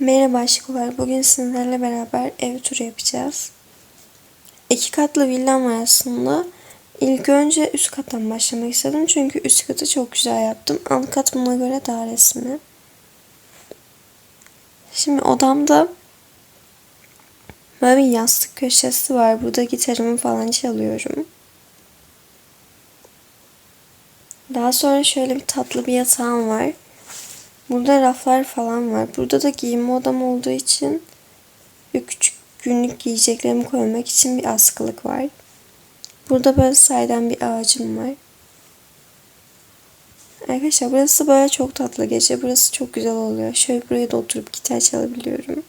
Merhaba aşklar. Bugün sizlerle beraber ev turu yapacağız. İki katlı villam var aslında. İlk önce üst kattan başlamak istedim. Çünkü üst katı çok güzel yaptım. Alt kat buna göre daha resmi. Şimdi odamda böyle bir yastık köşesi var. Burada gitarımı falan çalıyorum. Daha sonra şöyle bir tatlı bir yatağım var. Burada raflar falan var. Burada da giyinme odam olduğu için bir küçük günlük giyeceklerimi koymak için bir askılık var. Burada böyle saydan bir ağacım var. Arkadaşlar burası böyle çok tatlı. Gece burası çok güzel oluyor. Şöyle buraya da oturup gitar çalabiliyorum.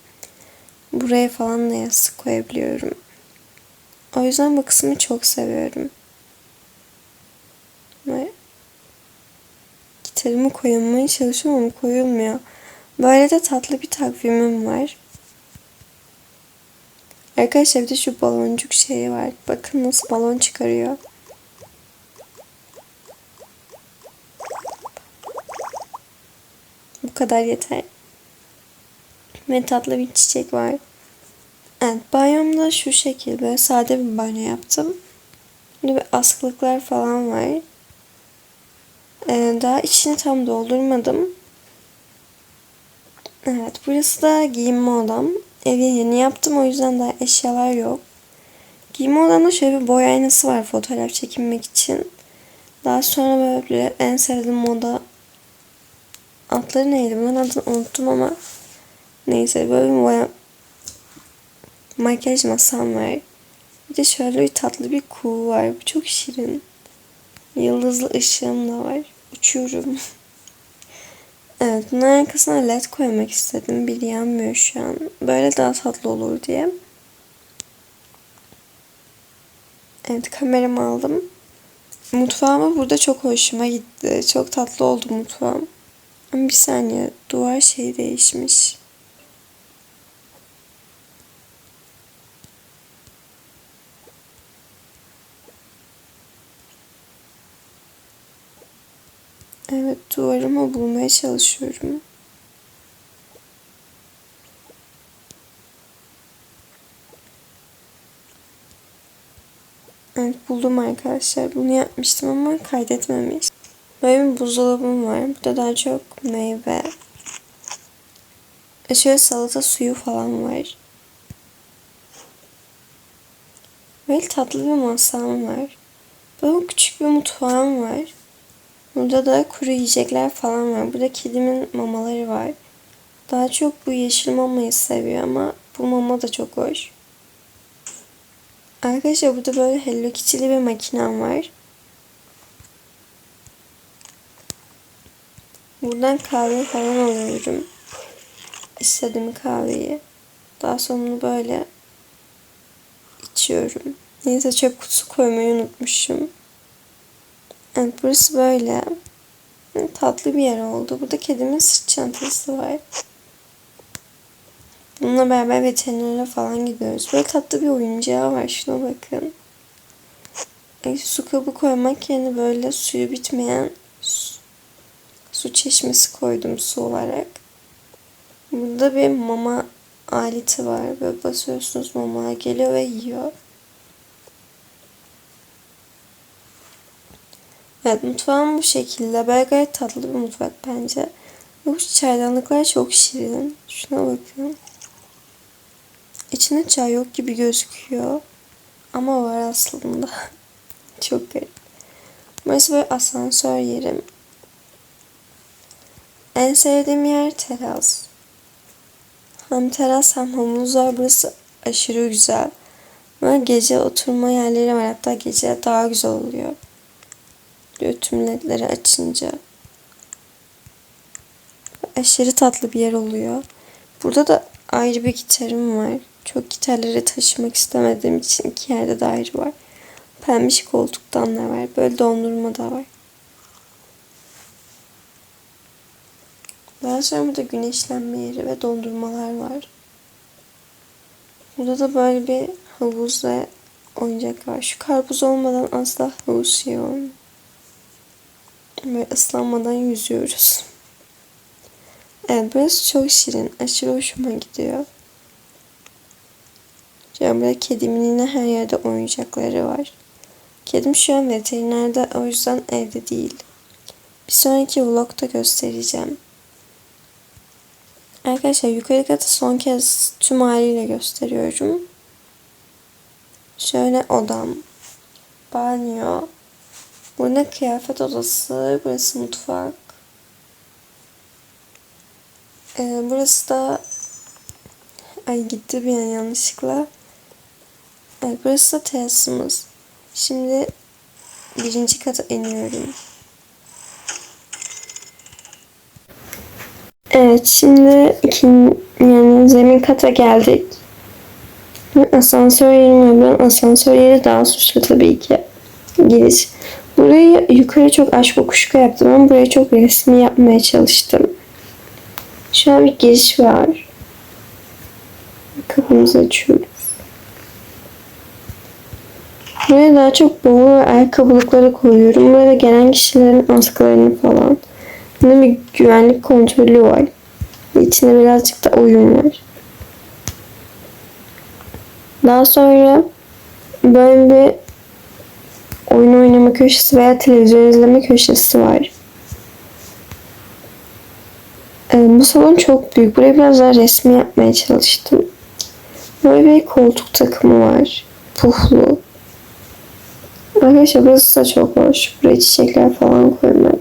Buraya falan da yastık koyabiliyorum. O yüzden bu kısmı çok seviyorum. Ve gitarımı koyamaya çalışıyorum ama koyulmuyor. Böyle de tatlı bir takvimim var. Arkadaşlar bir de şu baloncuk şeyi var. Bakın nasıl balon çıkarıyor. Bu kadar yeter. Ve tatlı bir çiçek var. Evet banyomda şu şekilde böyle sade bir banyo yaptım. Burada bir askılıklar falan var. Ee, daha içini tam doldurmadım. Evet burası da giyinme odam. Evi yeni yaptım o yüzden daha eşyalar yok. Giyinme odamda şöyle bir boy aynası var fotoğraf çekinmek için. Daha sonra böyle en sevdiğim moda adları neydi? Ben adını unuttum ama neyse böyle bir boya makyaj masam var. Bir de şöyle bir tatlı bir kuğu var. Bu çok şirin. Yıldızlı ışığım da var. Uçuyorum. evet bunun arkasına led koymak istedim. Biri yanmıyor şu an. Böyle daha tatlı olur diye. Evet kameramı aldım. Mutfağıma burada çok hoşuma gitti. Çok tatlı oldu mutfağım. Bir saniye duvar şey değişmiş. Evet duvarımı bulmaya çalışıyorum. Evet buldum arkadaşlar. Bunu yapmıştım ama kaydetmemiş. Böyle bir buzdolabım var. Burada daha çok meyve. E şöyle salata suyu falan var. Böyle tatlı bir masam var. Böyle küçük bir mutfağım var. Burada da kuru yiyecekler falan var. Burada kedimin mamaları var. Daha çok bu yeşil mamayı seviyor ama bu mama da çok hoş. Arkadaşlar burada böyle Hello Kitty'li bir makinem var. Buradan kahve falan alıyorum. İstediğim kahveyi. Daha sonra böyle içiyorum. Neyse çöp kutusu koymayı unutmuşum. Evet burası böyle. Tatlı bir yer oldu. Burada kedimin sırt çantası var. Bununla beraber veterinere falan gidiyoruz. Böyle tatlı bir oyuncağı var. Şuna bakın. E, su kabı koymak yerine böyle suyu bitmeyen su, su çeşmesi koydum su olarak. Burada bir mama aleti var. Böyle basıyorsunuz mama geliyor ve yiyor. Evet mutfağım bu şekilde. Böyle gayet tatlı bir mutfak bence. Bu çaydanlıklar çok şirin. Şuna bakın. İçinde çay yok gibi gözüküyor. Ama var aslında. çok garip. Burası böyle asansör yerim. En sevdiğim yer teras. Hem teras hem havuz var. Burası aşırı güzel. Böyle gece oturma yerleri var. Hatta gece daha güzel oluyor başlıyor tüm ledleri açınca. Aşırı tatlı bir yer oluyor. Burada da ayrı bir gitarım var. Çok gitarları taşımak istemediğim için iki yerde de ayrı var. Pembiş koltuktan da var. Böyle dondurma da var. Daha sonra burada güneşlenme yeri ve dondurmalar var. Burada da böyle bir havuz ve oyuncak var. Şu karpuz olmadan asla havuz şey olmuyor. Ve ıslanmadan yüzüyoruz. Evet burası çok şirin. Aşırı hoşuma gidiyor. Yani burada kedimin yine her yerde oyuncakları var. Kedim şu an veterinerde o yüzden evde değil. Bir sonraki vlogda göstereceğim. Arkadaşlar yukarı katı son kez tüm haliyle gösteriyorum. Şöyle odam. Banyo. Burada kıyafet odası. Burası mutfak. Ee, burası da ay gitti bir an yanlışlıkla. Evet, burası da terasımız. Şimdi birinci kata iniyorum. Evet şimdi ikinci yani zemin kata geldik. Asansör yerimi ben asansör yeri daha suçlu tabii ki. Giriş. Burayı yukarı çok aşk kuşka yaptım ama burayı çok resmi yapmaya çalıştım. Şu an bir giriş var. Kapımızı açıyoruz. Buraya daha çok bavul ve ayakkabılıkları koyuyorum. Buraya gelen kişilerin askılarını falan. Bunun bir güvenlik kontrolü var. İçinde birazcık da oyun var. Daha sonra böyle bir oyun oynama köşesi veya televizyon izleme köşesi var. Ee, bu salon çok büyük. Burayı biraz daha resmi yapmaya çalıştım. Böyle bir koltuk takımı var. Puhlu. Arkadaşlar burası da çok hoş. Buraya çiçekler falan koymak.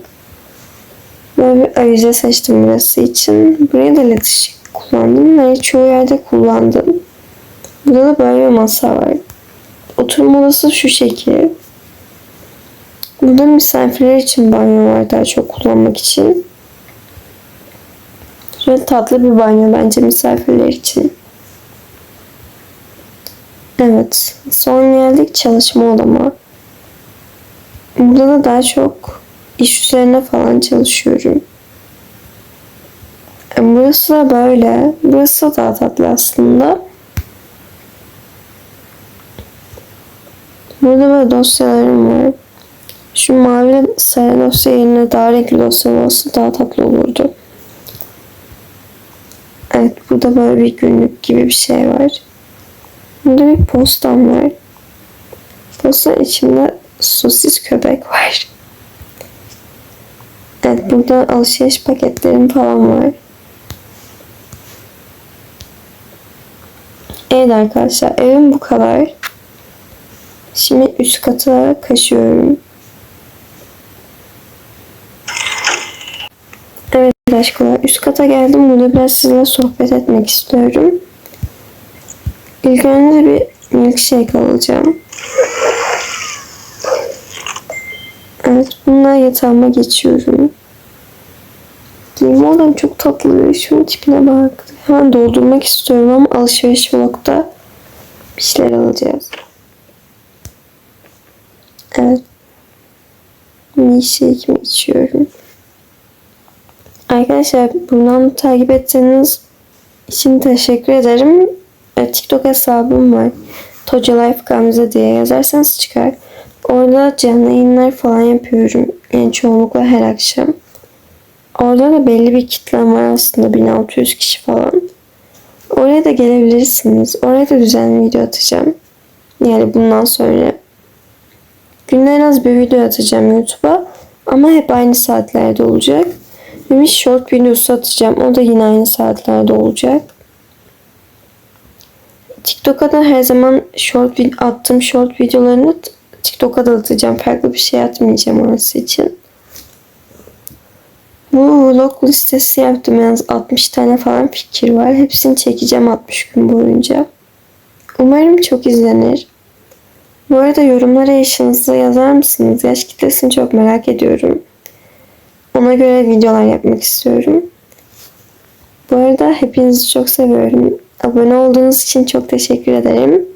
Böyle bir avize seçtim burası için. Buraya da led ışık kullandım ve çoğu yerde kullandım. Burada da böyle bir masa var. Oturma odası şu şekil. Burada misafirler için banyo var daha çok kullanmak için. Şöyle tatlı bir banyo bence misafirler için. Evet. Son geldik çalışma odama. Burada da daha çok iş üzerine falan çalışıyorum. E, Burası da böyle. Burası da daha tatlı aslında. Burada böyle dosyalarım var. Şu mavi sarı dosya yerine daha renkli dosya olsa daha tatlı olurdu. Evet burada böyle bir günlük gibi bir şey var. Burada bir postam var. Postanın içinde sosis köpek var. Evet burada alışveriş paketlerim falan var. Evet arkadaşlar evim bu kadar. Şimdi üst kata kaçıyorum. Aşklar üst kata geldim. Burada biraz sizinle sohbet etmek istiyorum. İlk önce bir milkshake alacağım. Evet bununla yatağıma geçiyorum. Giyim olan çok tatlı. Şunun tipine bak. Hemen doldurmak istiyorum ama alışveriş vlogda bir şeyler alacağız. Evet. Milkshake'imi içiyorum. Arkadaşlar bundan takip etseniz için teşekkür ederim. E, TikTok hesabım var. Toca Life Gamze diye yazarsanız çıkar. Orada canlı yayınlar falan yapıyorum. Yani çoğunlukla her akşam. Orada da belli bir kitlem var aslında 1600 kişi falan. Oraya da gelebilirsiniz. Oraya da düzenli video atacağım. Yani bundan sonra. Günde en az bir video atacağım YouTube'a. Ama hep aynı saatlerde olacak. Bir short videosu atacağım. O da yine aynı saatlerde olacak. TikTok'a da her zaman short attığım short videolarını TikTok'a da atacağım. Farklı bir şey atmayacağım orası için. Bu vlog listesi yaptım. En az 60 tane falan fikir var. Hepsini çekeceğim 60 gün boyunca. Umarım çok izlenir. Bu arada yorumlara yaşınızı yazar mısınız? Yaş kitlesini çok merak ediyorum. Ona göre videolar yapmak istiyorum. Bu arada hepinizi çok seviyorum. Abone olduğunuz için çok teşekkür ederim.